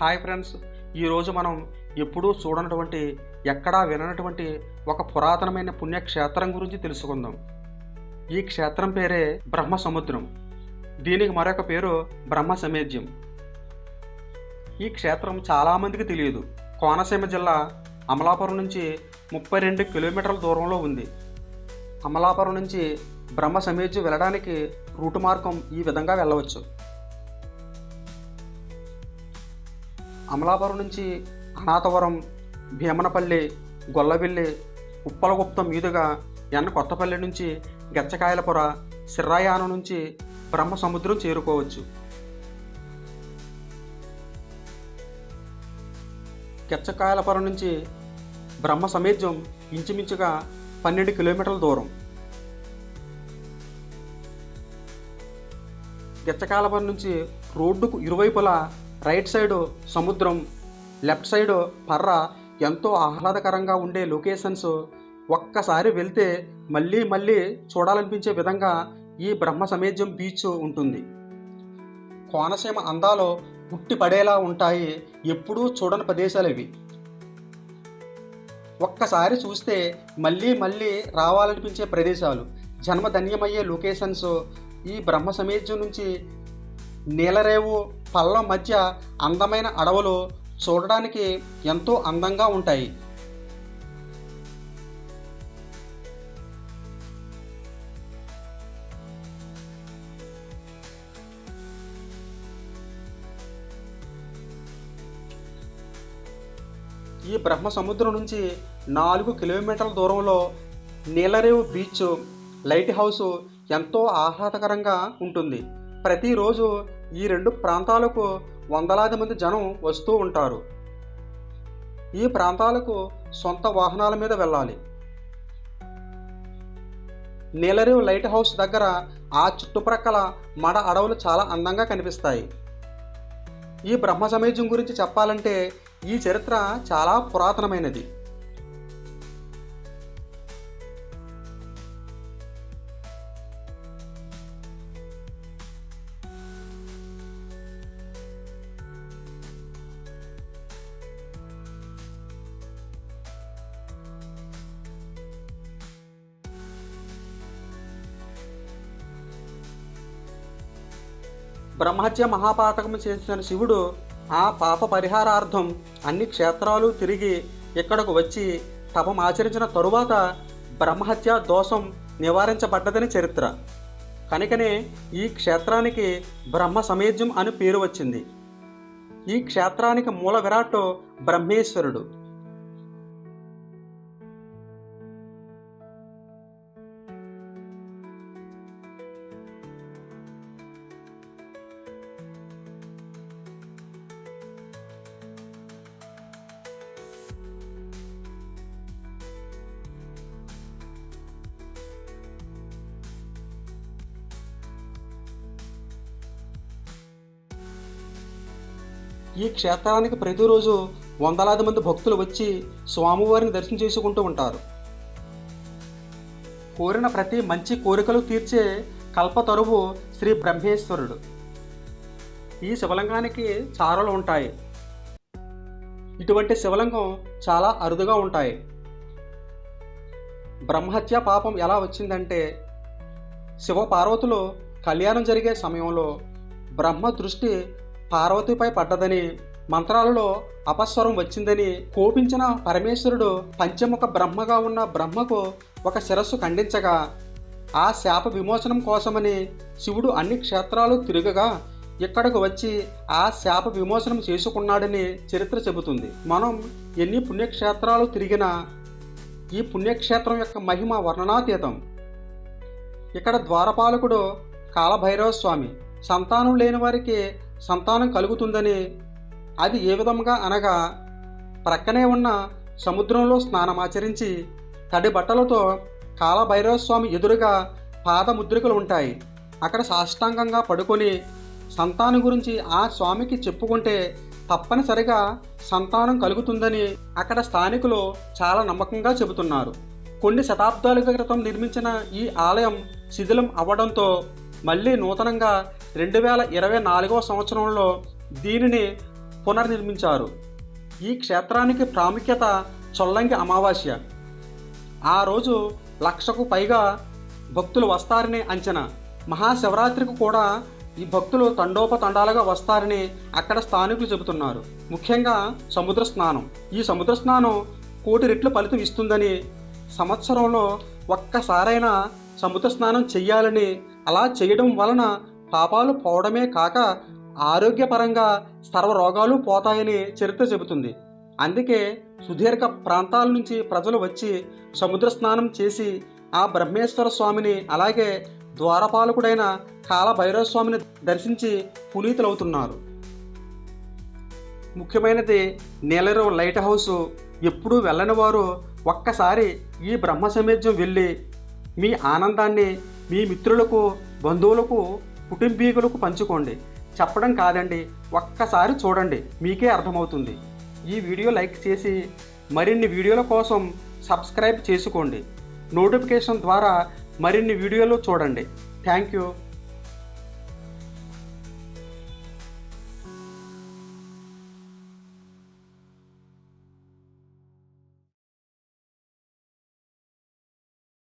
Hi friends. ఈరోజు మనం ఎప్పుడూ చూడనటువంటి ఎక్కడా విననటువంటి ఒక పురాతనమైన పుణ్యక్షేత్రం గురించి తెలుసుకుందాం. ఈ క్షేత్రం పేరే బ్రహ్మ సముద్రం దీనికి మరొక పేరు బ్రహ్మ సమేజ్యం ఈ క్షేత్రం చాలామందికి తెలియదు. కోనసీమ జిల్లా అమలాపురం నుంచి ముప్పై రెండు కిలోమీటర్ల దూరంలో ఉంది. అమలాపురం నుంచి బ్రహ్మ సమేజ్యం వెళ్ళడానికి రూటు మార్గం ఈ విధంగా వెళ్ళవచ్చు. అమలాపురం నుంచి అనాథవరం భీమనపల్లి గొల్లవిల్లి ఉప్పలగుప్తం మీదుగా ఎన్న కొత్తపల్లి నుంచి గచ్చకాయలపుర సిర్రాయానం నుంచి బ్రహ్మ సముద్రం చేరుకోవచ్చు. గచ్చకాయలపురం నుంచి బ్రహ్మ సమేజ్యం ఇంచుమించుగా పన్నెండు కిలోమీటర్ల దూరం. గచ్చకాయలపురం నుంచి రోడ్డుకు ఇరువైపులా రైట్ సైడ్ సముద్రం లెఫ్ట్ సైడ్ పర్ర ఎంతో ఆహ్లాదకరంగా ఉండే లొకేషన్స్. ఒక్కసారి వెళ్తే మళ్ళీ మళ్ళీ చూడాలనిపించే విధంగా ఈ బ్రహ్మ సమేజ్యం బీచ్ ఉంటుంది. కోనసీమ అందాలో పుట్టి పడేలా ఉంటాయి. ఎప్పుడూ చూడని ప్రదేశాలు ఇవి. ఒక్కసారి చూస్తే మళ్ళీ మళ్ళీ రావాలనిపించే ప్రదేశాలు. జన్మధన్యమయ్యే లొకేషన్స్. ఈ బ్రహ్మ సమేజ్యం నుంచి నీలరేవు పళ్ళ మధ్య అందమైన అడవులు చూడడానికి ఎంతో అందంగా ఉంటాయి. ఈ బ్రహ్మ సముద్రం నుంచి నాలుగు కిలోమీటర్ల దూరంలో నీలరేవు బీచ్ లైట్ హౌస్ ఎంతో ఆహ్లాదకరంగా ఉంటుంది. ప్రతిరోజు ఈ రెండు ప్రాంతాలకు వందలాది మంది జనం వస్తూ ఉంటారు. ఈ ప్రాంతాలకు సొంత వాహనాల మీద వెళ్ళాలి. నీలరివ్ లైట్ హౌస్ దగ్గర ఆ చుట్టుప్రక్కల మడ అడవులు చాలా అందంగా కనిపిస్తాయి. ఈ బ్రహ్మ సమేజం గురించి చెప్పాలంటే ఈ చరిత్ర చాలా పురాతనమైనది. బ్రహ్మహత్య మహాపాతకం చేసిన శివుడు ఆ పాప పరిహారార్థం అన్ని క్షేత్రాలు తిరిగి ఇక్కడకు వచ్చి తపం ఆచరించిన తరువాత బ్రహ్మహత్య దోషం నివారించబడ్డదని చరిత్ర. కనుకనే ఈ క్షేత్రానికి బ్రహ్మ సమేజ్యం అని పేరు వచ్చింది. ఈ క్షేత్రానికి మూల విరాట్ బ్రహ్మేశ్వరుడు. ఈ క్షేత్రానికి ప్రతిరోజు వందలాది మంది భక్తులు వచ్చి స్వామివారిని దర్శనం చేసుకుంటూ ఉంటారు. కోరిన ప్రతి మంచి కోరికలు తీర్చే కల్పతరువు శ్రీ బ్రహ్మేశ్వరుడు. ఈ శివలింగానికి చారలు ఉంటాయి. ఇటువంటి శివలింగం చాలా అరుదుగా ఉంటాయి. బ్రహ్మహత్య పాపం ఎలా వచ్చిందంటే శివ పార్వతులు కళ్యాణం జరిగే సమయంలో బ్రహ్మ దృష్టి పార్వతిపై పడ్డదని మంత్రాలలో అపస్వరం వచ్చిందని కోపించిన పరమేశ్వరుడు పంచముఖ బ్రహ్మగా ఉన్న బ్రహ్మకు ఒక శిరస్సు ఖండించగా ఆ శాప విమోచనం కోసమని శివుడు అన్ని క్షేత్రాలు తిరగగా ఇక్కడకు వచ్చి ఆ శాప విమోచనం చేసుకున్నాడని చరిత్ర చెబుతుంది. మనం ఎన్ని పుణ్యక్షేత్రాలు తిరిగినా ఈ పుణ్యక్షేత్రం యొక్క మహిమ వర్ణనాతీతం. ఇక్కడ ద్వారపాలకుడు కాలభైరవ స్వామి సంతానం లేని వారికి సంతానం కలుగుతుందని అది ఏ విధంగా అనగా ప్రక్కనే ఉన్న సముద్రంలో స్నానమాచరించి తడి బట్టలతో కాలభైరవ స్వామి ఎదురుగా పాదముద్రికలు ఉంటాయి. అక్కడ సాష్టాంగంగా పడుకొని సంతానం గురించి ఆ స్వామికి చెప్పుకుంటే తప్పనిసరిగా సంతానం కలుగుతుందని అక్కడ స్థానికులు చాలా నమ్మకంగా చెబుతున్నారు. కొన్ని శతాబ్దాల క్రితం నిర్మించిన ఈ ఆలయం శిథిలం అవ్వడంతో మళ్ళీ నూతనంగా రెండు వేల ఇరవై నాలుగవ సంవత్సరంలో దీనిని పునర్నిర్మించారు. ఈ క్షేత్రానికి ప్రాముఖ్యత చొల్లంగి అమావాస్య. ఆ రోజు లక్షకు పైగా భక్తులు వస్తారని అంచనా. మహాశివరాత్రికి కూడా ఈ భక్తులు తండోపతండాలుగా వస్తారని అక్కడ స్థానికులు చెబుతున్నారు. ముఖ్యంగా సముద్ర స్నానం. ఈ సముద్ర స్నానం కోటి రెట్లు ఫలితం ఇస్తుందని సంవత్సరంలో ఒక్కసారైనా సముద్ర స్నానం చెయ్యాలని అలా చేయడం వలన పాపాలు పోవడమే కాక ఆరోగ్యపరంగా సర్వ రోగాలు పోతాయని చరిత్ర చెబుతుంది. అందుకే సుదీర్ఘ ప్రాంతాల నుంచి ప్రజలు వచ్చి సముద్ర స్నానం చేసి ఆ బ్రహ్మేశ్వర స్వామిని అలాగే ద్వారపాలకుడైన కాలభైరవ స్వామిని దర్శించి పునీతులవుతున్నారు. ముఖ్యమైనది నీలరు లైట్ హౌస్. ఎప్పుడూ వెళ్ళని వారు ఒక్కసారి ఈ బ్రహ్మ సమేద్యం వెళ్ళి మీ ఆనందాన్ని మీ మిత్రులకు బంధువులకు కుటుంబీకులకు పంచుకోండి. చెప్పడం కాదండి ఒక్కసారి చూడండి మీకే అర్థమవుతుంది. ఈ వీడియో లైక్ చేసి మరిన్ని వీడియోల కోసం సబ్స్క్రైబ్ చేసుకోండి. నోటిఫికేషన్ ద్వారా మరిన్ని వీడియోలు చూడండి. Thank you.